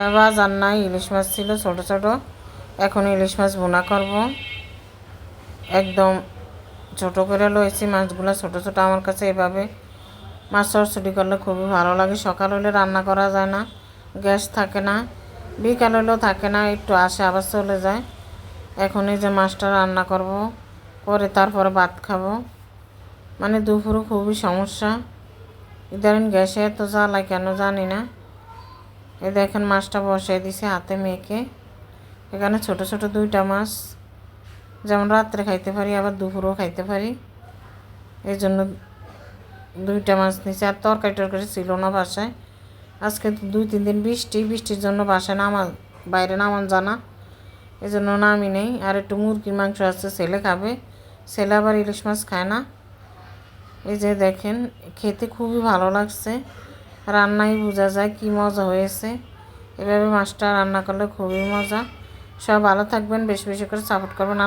বাজার নাই ইলিশ মাছ ছিল ছোট ছোট। এখন ইলিশ মাছ বোনা করব। একদম ছোট করে লয়েছি মাছগুলো, ছোট ছোট আমার কাছে এভাবে। মাছ চড়চড়ি করলে খুবই ভালো লাগে। সকাল হলে রান্না করা যায় না, গ্যাস থাকে না। বিকাল হলেও থাকে না, একটু আসে আবার চলে যায়। এখন এই যে মাছটা রান্না করব করে তারপরে ভাত খাব। মানে দুপুরে খুবই সমস্যা। ইদানিং গ্যাসে এত জ্বালায় কেন জানি না। এই দেখেন মাছটা বসাই দিছে হাতে মেখে। এখানে ছোট ছোট দুইটা মাছ। যেমন রাত্রে খাইতে পারি, আবার দুপুরেও খাইতে পারি। এই জন্য দুইটা মাছ নিচে আর তরকারি টরকারি ছিল না বাসায়। আজকে দুই, তিন দিন বৃষ্টি। বৃষ্টির জন্য বাসায় নামা বাইরে নামান জানা। এই জন্য নামি নেই। আর একটু মুরগির মাংস আছে, ছেলে খাবে। ছেলে আবার ইলিশ মাছ খায় না। এই যে দেখেন, খেতে খুবই ভালো লাগছে। রান্নাই বোঝা যায় কি মজা হয়েছে। এভাবে মাছটা রান্না করলে খুবই মজা। সব ভালো থাকবেন, বেশি বেশি করে সাপোর্ট করবেন।